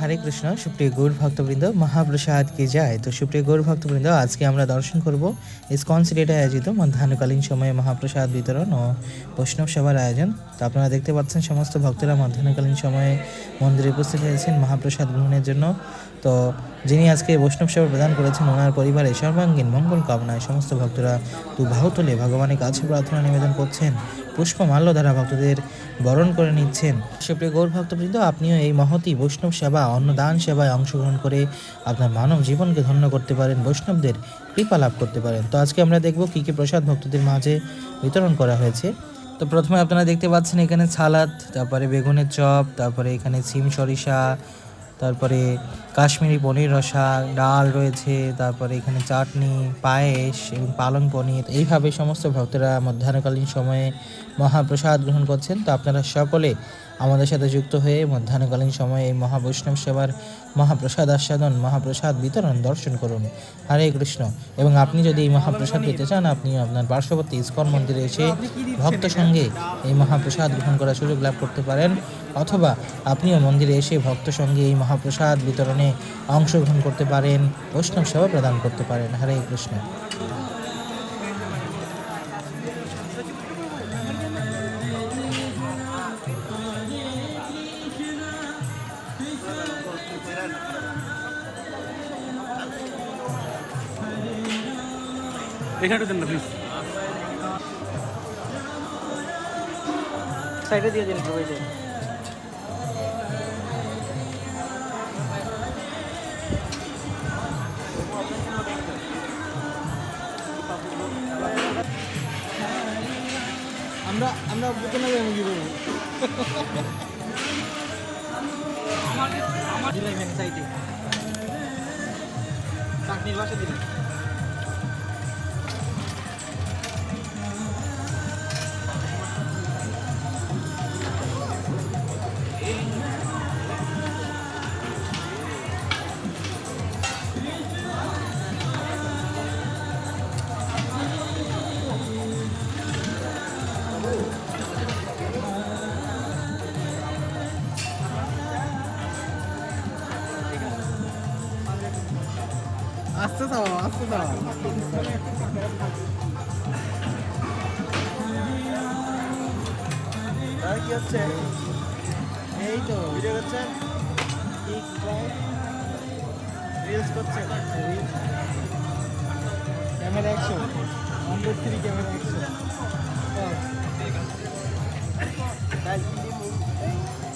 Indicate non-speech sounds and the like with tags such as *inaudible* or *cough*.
হরে কৃষ্ণ, সুপ্রিয় গৌর ভক্তবৃন্দ, মহাপ্রসাদ কে যায়? তো সুপ্রিয় গৌর ভক্তবৃন্দ, আজকে আমরা দর্শন করব ইসকন সিলেটে আয়োজিত মধ্যাহ্নকালীন সময়ে মহাপ্রসাদ বিতরণ ও বৈষ্ণব সভার আয়োজন। তো আপনারা দেখতে পাচ্ছেন সমস্ত ভক্তরা মধ্যাহ্নকালীন সময়ে মন্দিরে উপস্থিত হয়েছেন মহাপ্রসাদ গ্রহণের জন্য। তো যিনি আজকে বৈষ্ণব সেবা প্রদান করেছেন, ওনার পরিবারে সর্বাঙ্গীন মঙ্গল কামনায় সমস্ত ভক্তরা দু বাহু তুলে ভগবানের কাছে প্রার্থনা নিবেদন করছেন। পুষ্পমাল্য দ্বারা ভক্তদের বরণ করে নিচ্ছেন। সুপ্রিয় গৌর ভক্তবৃন্দ, আপনিও এই মহতি বৈষ্ণব সেবা, অন্নদান সেবায় অংশগ্রহণ করে আপনার মানব জীবনকে ধন্য করতে পারেন, বৈষ্ণবদের কৃপা লাভ করতে পারেন। তো আজকে আমরা দেখব কী কী প্রসাদ ভক্তদের মাঝে বিতরণ করা হয়েছে। তো প্রথমে আপনারা দেখতে পাচ্ছেন এখানে সালাদ, তারপরে বেগুনের চপ, তারপরে এখানে সিম সরিষা তারপরে কাশ্মীরি পনির রসা, ডাল রয়েছে, তারপরে এখানে চাটনি, পায়েস এবং পালং পনির। এইভাবে সমস্ত ভক্তরা মধ্যাহ্নকালীন সময়ে মহাপ্রসাদ গ্রহণ করছেন। তো আপনারা সকলে আমাদের সাথে যুক্ত হয়ে মধ্যাহ্নকালীন সময়ে এই মহাবৈষ্ণব সেবার মহাপ্রসাদ আস্বাদন, মহাপ্রসাদ বিতরণ, দর্শন করুন। হরে কৃষ্ণ। এবং আপনি যদি এই মহাপ্রসাদ পেতে চান, আপনি আপনার পার্শ্ববর্তী ইস্কন মন্দিরে এসে ভক্ত সঙ্গে এই মহাপ্রসাদ গ্রহণ করার সুযোগ লাভ করতে পারেন। অথবা আপনিও মন্দিরে এসে ভক্ত সঙ্গে এই মহাপ্রসাদ বিতরণে অংশগ্রহণ করতে পারেন, বৈষ্ণব সেবা প্রদান করতে পারেন। হরে কৃষ্ণ। এখানে দেন না প্লিজ সাইডে দিয়ে দিন দিয়ে আমরা আমরা বুঝতে নেবে মুগি করব? *laughs* দিলাই মেন সাইডে চাকরির বাসা দিলেন। আস্তে যাও আস্তে যাও আর কি হচ্ছে এই তো ভিডিও করছে রিলস করছে camera action one two three camera action এখন মনে আসছে